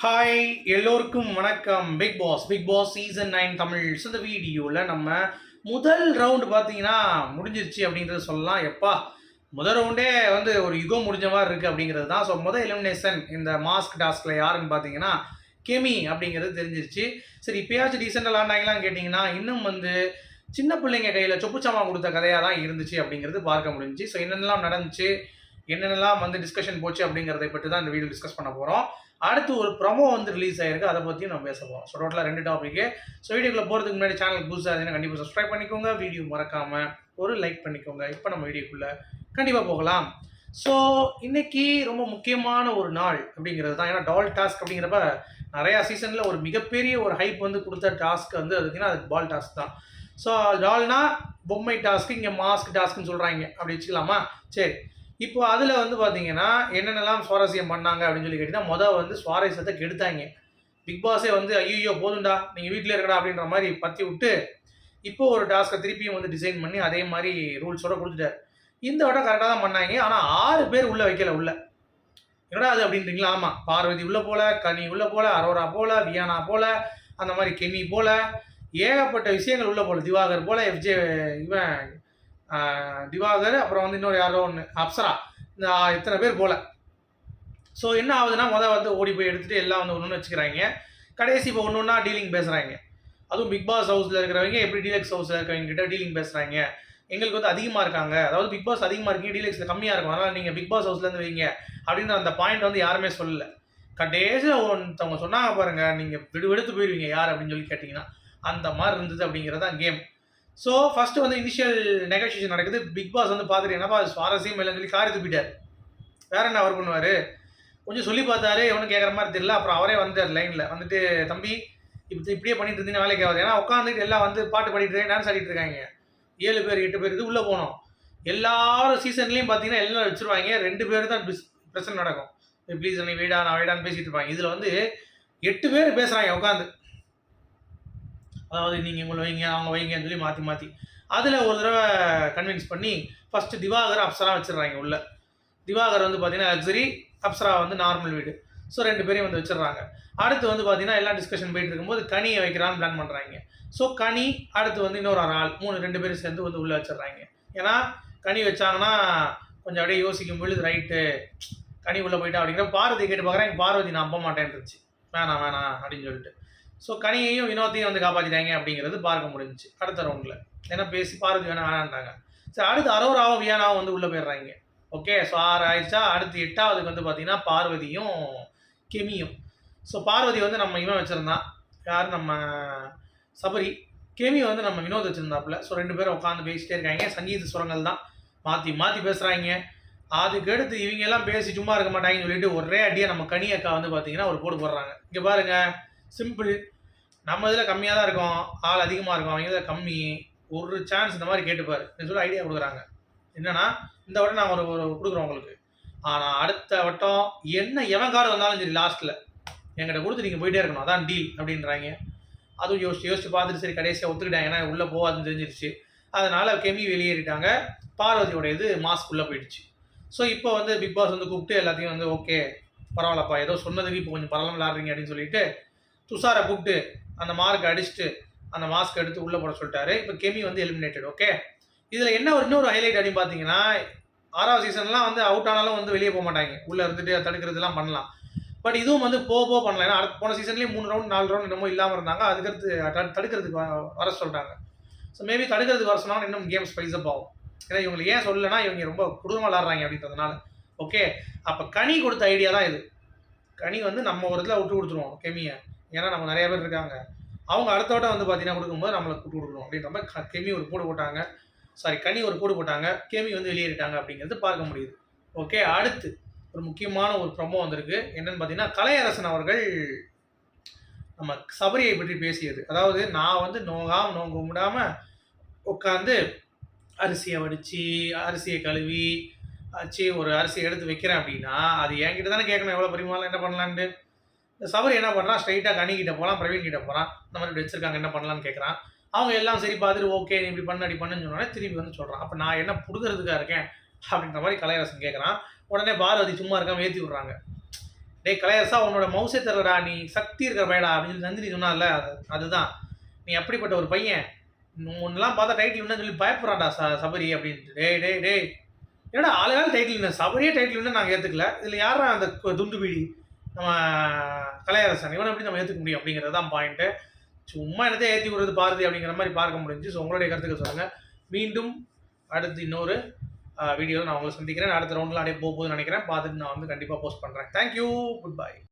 Hi எல்லோருக்கும் வணக்கம். Bigg Boss Bigg Boss season nine Tamil So, இந்த வீடியோவில் நம்ம முதல் ரவுண்டு பார்த்தீங்கன்னா முடிஞ்சிருச்சு அப்படின்றத சொல்லலாம். எப்பா முதல் ரவுண்டே வந்து ஒரு யுகம் முடிஞ்ச மாதிரி இருக்குது அப்படிங்கிறது தான். ஸோ முதல் எலிமினேஷன் இந்த மாஸ்க் டாஸ்கில் யாருன்னு பார்த்தீங்கன்னா கெமி அப்படிங்கிறது தெரிஞ்சிருச்சு. சரி இப்போயாச்சும் ரீசெண்டாக விளாண்டாங்களான்னு கேட்டிங்கன்னா இன்னும் வந்து சின்ன பிள்ளைங்க கையில் சொப்புச்சாமா கொடுத்த கதையாக தான் இருந்துச்சு அப்படிங்கிறது பார்க்க முடிஞ்சுச்சு. ஸோ என்னென்னலாம் நடந்துச்சு? என்னென்னலாம் வந்து டிஸ்கஷன் போச்சு அப்படிங்கிறதை பற்றி தான் இந்த வீடியோ டிஸ்கஸ் பண்ண போகிறோம் அடுத்து ஒரு ப்ரொமோ வந்து ரிலீஸ் ஆயிருக்கு. அதை பற்றியும் நம்ம பேச போகிறோம் ஸோ டோட்டலாக ரெண்டு டாப்பிக்கு ஸோ வீடியோக்குள்ள போகிறதுக்கு முன்னாடி சேனல் புதுசாக இருந்தீங்கன்னா கண்டிப்பாக சப்ஸ்கிரைப் பண்ணிக்கோங்க. வீடியோ மறக்காமல் ஒரு லைக் பண்ணிக்கோங்க. இப்போ நம்ம வீடியோக்குள்ளே கண்டிப்பாக போகலாம். ஸோ இன்னைக்கு ரொம்ப முக்கியமான ஒரு நாள் அப்படிங்கிறது தான். ஏன்னா டால் டாஸ்க் அப்படிங்கிறப்ப நிறையா சீசனில் ஒரு மிகப்பெரிய ஒரு ஹைப் வந்து கொடுத்த டாஸ்க் வந்து அதுக்குன்னா அது பால் டாஸ்க் தான். ஸோ டால்னா பொம்மை டாஸ்க்கு இங்கே மாஸ்க் டாஸ்க்குன்னு சொல்கிறாங்க அப்படி வச்சுக்கலாமா? சரி. இப்போ அதில் வந்து பார்த்தீங்கன்னா என்னென்னலாம் சுவாரஸ்யம் பண்ணாங்க அப்படின்னு சொல்லி கேட்டிங்கன்னா மொதல் வந்து சுவாரஸ்யத்தை கெடுத்தாங்க. பிக் பாஸே வந்து ஐயோ போதும்டா நீங்கள் வீட்டில் இருக்கடா அப்படின்ற மாதிரி பற்றி விட்டு இப்போ ஒரு டாஸ்க்கை திருப்பியும் வந்து டிசைன் பண்ணி அதே மாதிரி ரூல்ஸோட கொடுத்துட்டார். இந்த வட்டம் கரெக்டாக தான் பண்ணாங்க. ஆனால் ஆறு பேர் உள்ளே வைக்கல உள்ள. என்னடா அது அப்படின்றீங்களா? ஆமாம் பார்வதி உள்ளே போல கனி உள்ளே போல அரோரா போல வியானா போல அந்த மாதிரி கெமி போல ஏகப்பட்ட விஷயங்கள் உள்ளே போல திவாகர் போல எஃப்ஜே இவன் திவாகர் அப்புறம் வந்து இன்னொரு யாரோ ஒன்று அப்சரா. இந்த இத்தனை பேர் போல். ஸோ என்ன ஆகுதுன்னா முதல் வந்து ஓடி போய் எடுத்துகிட்டு எல்லாம் வந்து ஒன்று வச்சுக்கிறாங்க. கடைசி இப்போ ஒன்று ஒன்றா டீலிங் பேசுகிறாங்க அதுவும் பிக் பாஸ் ஹவுஸில் இருக்கிறவங்க எப்படி டீலக்ஸ் ஹவுஸில் இருக்கிறவங்க கிட்ட டீலிங் பேசுகிறாங்க எங்களுக்கு வந்து அதிகமாக இருக்காங்க. அதாவது பிக் பாஸ் அதிகமாக இருக்கீங்க டீலக்ஸில் கம்மியாக இருக்கும். அதனால் நீங்கள் பிக் பாஸ் ஹவுஸ்லேருந்து வைங்க. அப்படின்ற அந்த பாயிண்ட் வந்து யாருமே சொல்லல. கடைசியில் ஒருத்தவங்க சொன்னாங்க பாருங்கள் நீங்கள் விடு போயிடுவீங்க யார் அப்படின்னு சொல்லி கேட்டிங்கன்னா அந்த மாதிரி இருந்தது அப்படிங்கிறது தான் கேம் ஸோ ஃபர்ஸ்ட் வந்து இனிஷியல் நெகோசியேஷன் நடக்குது. பிக் பாஸ் வந்து பார்த்துட்டு என்னப்பா சுவாரஸ்யம் இல்லைன்னு சொல்லி காரி துப்பிட்டார் வேற என்ன அவர் பண்ணுவார்? கொஞ்சம் சொல்லி பார்த்தாரு எவனும் கேட்குற மாதிரி தெரியல. அப்புறம் அவரே வந்தார் லைனில் வந்துட்டு தம்பி இப்படி இப்படியே பண்ணிட்டு இருந்தீங்கன்னா வேலைக்கு ஆகாது. ஏன்னா உட்காந்துட்டு எல்லாம் வந்து பாட்டு பாடிட்டு டான்ஸ் ஆடிட்டு இருக்காங்க. ஏழு பேர் எட்டு பேர் இது உள்ளே போனோம். எல்லாரும் சீசன்லேயும் பார்த்தீங்கன்னா எல்லாம் வச்சுருவாங்க. ரெண்டு பேர் தான் பிஸ் பிரச்சனை நடக்கும். ப்ளீஸ் நீ வீடா நான் வீடான்னு பேசிட்டு இருப்பாங்க. இதில் வந்து எட்டு பேர் பேசுகிறாங்க உட்காந்து அதாவது நீங்கள் இவங்களை வைங்க அவங்க வைங்கன்னு சொல்லி மாற்றி மாற்றி அதில் ஒரு தடவை கன்வின்ஸ் பண்ணி ஃபஸ்ட்டு திவாகர் அப்சரா வச்சிடுறாங்க உள்ள. திவாகர் வந்து பார்த்தீங்கன்னா லக்ஸரி அப்சரா வந்து நார்மல் வீடு. ஸோ ரெண்டு பேரையும் வந்து வச்சிடுறாங்க. அடுத்து வந்து பார்த்தீங்கன்னா எல்லாம் டிஸ்கஷன் போயிட்டு இருக்கும்போது கனியை வைக்கிறான்னு பிளான் பண்ணுறாங்க ஸோ கனி அடுத்து வந்து இன்னொரு ஒரு ஆள் மூணு ரெண்டு பேரும் சேர்ந்து வந்து உள்ளே வச்சிடுறாங்க. ஏன்னா கனி வச்சாங்கன்னா கொஞ்சம் அப்படியே யோசிக்கும் பொழுது ரைட்டு கனி உள்ளே போயிட்டா? அப்படிங்கிற பார்வதி கேட்டு பார்க்குறேன். பார்வதி நான் நம்ப மாட்டேன்ருச்சு வேணாம் வேணாம் அப்படின்னு சொல்லிட்டு. ஸோ கனியையும் வினோத்தையும் வந்து காப்பாற்றிட்டாங்க அப்படிங்கிறது பார்க்க முடிஞ்சுச்சு. அடுத்த ரவுண்டில் ஏன்னா பேசி பார்வதி வேணாம் வேணான்ட்டாங்க சரி அடுத்து அரோராவும் வியானாவும் வந்து உள்ளே போயிடுறாங்க. ஓகே ஸோ ஆறு ஆயிடுச்சா? அடுத்து எட்டாவதுக்கு வந்து பார்த்தீங்கன்னா பார்வதியும் கெமியும். ஸோ பார்வதி வந்து நம்ம இவன் வச்சுருந்தான். யார்? நம்ம சபரி. கெமி வந்து நம்ம வினோத் வச்சுருந்தாப்புல. ஸோ ரெண்டு பேரும் உட்காந்து பேசிட்டே இருக்காங்க. சங்கீத சுரங்கள் தான். மாற்றி மாற்றி பேசுகிறாங்க அதுக்கடுத்து இவங்க எல்லாம் பேசி சும்மா இருக்க மாட்டாங்கன்னு சொல்லிட்டு ஒரே அடியாக நம்ம கனி அக்கா வந்து பார்த்தீங்கன்னா ஒரு போடு போடுறாங்க. இங்கே பாருங்கள் சிம்பிள் நம்ம இதில் கம்மியாக தான் இருக்கும். ஆள் அதிகமாக இருக்கும். அவங்க இதில் கம்மி. ஒரு சான்ஸ் இந்த மாதிரி கேட்டுப்பார். என்ன சொல்லி ஐடியா கொடுக்குறாங்க. என்னன்னா இந்த வட்டம் நான் ஒரு ஒரு கொடுக்குறோம் உங்களுக்கு. ஆனால் அடுத்த வட்டம் என்ன எவன் கார்டு வந்தாலும் சரி லாஸ்ட்டில் என்கிட்ட கொடுத்து நீங்கள் போயிட்டே இருக்கணும். அதான் டீல் அப்படின்றாங்க. அதுவும் யோசிச்சு யோசிச்சு பார்த்துட்டு சரி கடைசியாக ஒத்துக்கிட்டாங்க. ஏன்னா உள்ளே போகாதுன்னு தெரிஞ்சிருச்சு. அதனால் கெமி வெளியேறிட்டாங்க. பார்வதியோட இது மாஸ்க்குள்ளே போயிடுச்சு. ஸோ இப்போ வந்து பிக் பாஸ் வந்து கூப்பிட்டு எல்லாத்தையும் வந்து ஓகே பரவாயில்லப்பா. ஏதோ சொன்னதுக்கு இப்போ கொஞ்சம் பரவாயில்ல விளாட்றீங்க அப்படின்னு சொல்லிட்டு துஷாரை கூப்பிட்டு அந்த மார்க் அடிச்சுட்டு அந்த மாஸ்க் எடுத்து உள்ளே போட சொல்லிட்டாரு. இப்போ கெமி வந்து எலிமினேட்டட் ஓகே இதில் என்ன ஒரு இன்னொரு ஹைலைட் அப்படின்னு பார்த்தீங்கன்னா ஆறாவது சீசன்லாம் வந்து அவுட் ஆனாலும் வந்து வெளியே போக மாட்டாங்க. உள்ளே இருந்துட்டு தடுக்கிறதுலாம் பண்ணலாம். பட் இதுவும் வந்து போக போக பண்ணலாம். ஏன்னா போன சீசன்லேயே மூணு ரவுண்ட் நாலு ரவுண்ட் என்னமோ இல்லாமல் இருந்தாங்க. அதுக்கடுத்து தடுக்கிறதுக்கு வ- வர சொல்கிறாங்க ஸோ மேபி தடுக்கிறதுக்கு வர சொன்னாலும் இன்னும் கேம் ஸ்பைஸ் அப் ஆகும். ஏன்னா இவங்களுக்கு ஏன் சொல்லலைன்னா இவங்க ரொம்ப குடும்பம் விளாட்றாங்க அப்படின்றதுனால. ஓகே அப்போ கனி கொடுத்த ஐடியா தான் இது. கனி வந்து நம்ம ஒரு இதில் விட்டு கொடுத்துருவோம் கெமியை. ஏன்னா நம்ம நிறைய பேர் இருக்காங்க. அவங்க அடுத்த வட்டம் வந்து பார்த்தீங்கன்னா கொடுக்கும்போது நம்மளை கூட்டு கொடுக்கணும். அப்படின்ற மாதிரி க- கெமி ஒரு போடு போட்டாங்க. சாரி கனி ஒரு போடு போட்டாங்க. கெமி வந்து வெளியேறிட்டாங்க அப்படிங்கிறது பார்க்க முடியுது. ஓகே அடுத்து ஒரு முக்கியமான ஒரு ப்ரொமோ வந்திருக்கு. என்னன்னு பார்த்தீங்கன்னா கலையரசன் அவர்கள் நம்ம சபரியை பற்றி பேசியது. அதாவது நான் வந்து நோகாம நோங்க விடாமல் உட்காந்து அரிசியை வடித்து அரிசியை கழுவி வச்சு ஒரு அரிசியை எடுத்து வைக்கிறேன் அப்படின்னா அது என்கிட்ட தானே கேட்கணும். எவ்வளோ பரிமாறலாம் என்ன பண்ணலான்ட்டு இந்த சபரி என்ன பண்ணுறான் ஸ்ட்ரைட்டாக கணிக்கிட்ட போகலாம் போகிறான் பிரவீன் கிட்ட போகிறான் இந்த மாதிரி வச்சிருக்காங்க என்ன பண்ணலான்னு கேட்குறான் அவங்க எல்லாம் சரி பார்த்துட்டு ஓகே நீ இப்படி பண்ண அப்படி பண்ணுன்னு சொன்னோடனே திருப்பி வந்து சொல்கிறான் அப்போ நான் என்ன பிடுக்கிறதுக்காக இருக்கேன்? அப்படின்ற மாதிரி கலையரசன் கேட்குறான் உடனே பார்வதி சும்மா இருக்காம ஏற்றி விட்றாங்க. டேய் கலையரசா உன்னோட மவுசே தரடா நீ சக்தி இருக்கிற பையடா அப்படின்னு சொல்லி நந்தினி சொன்னால அது அதுதான். நீ அப்படிப்பட்ட ஒரு பையன். முன்னெல்லாம் பார்த்தா டைட்டில் வின்னு சொல்லி பயப்படுறான்டா ச சபரி அப்படின்ட்டு. டே டே டேய். ஏடா ஆளுகால டைட்டில் வின்னர் சபரியே டைட்டில் நாங்கள் ஏற்றுக்கல இதில் யாரா அந்த துண்டு பீடி? நம்ம கலையரசன் இவனை எப்படி நம்ம ஏற்றுக்க முடியும் அப்படிங்கிறது தான் பாயிண்ட்டு சும்மா என்னத்தை ஏற்றி விடுறது பாரதி அப்படிங்கிற மாதிரி பார்க்க முடிஞ்சு. ஸோ உங்களுடைய கருத்துக்கள் சொல்லுங்கள் மீண்டும் அடுத்து இன்னொரு வீடியோவில் நான் உங்களை சந்திக்கிறேன். அடுத்த ரவுண்டில் அப்படியே போக போகுதுன்னு நினைக்கிறேன். பார்த்துட்டு நான் வந்து கண்டிப்பாக போஸ்ட் பண்ணுறேன் தேங்க்யூ குட் பை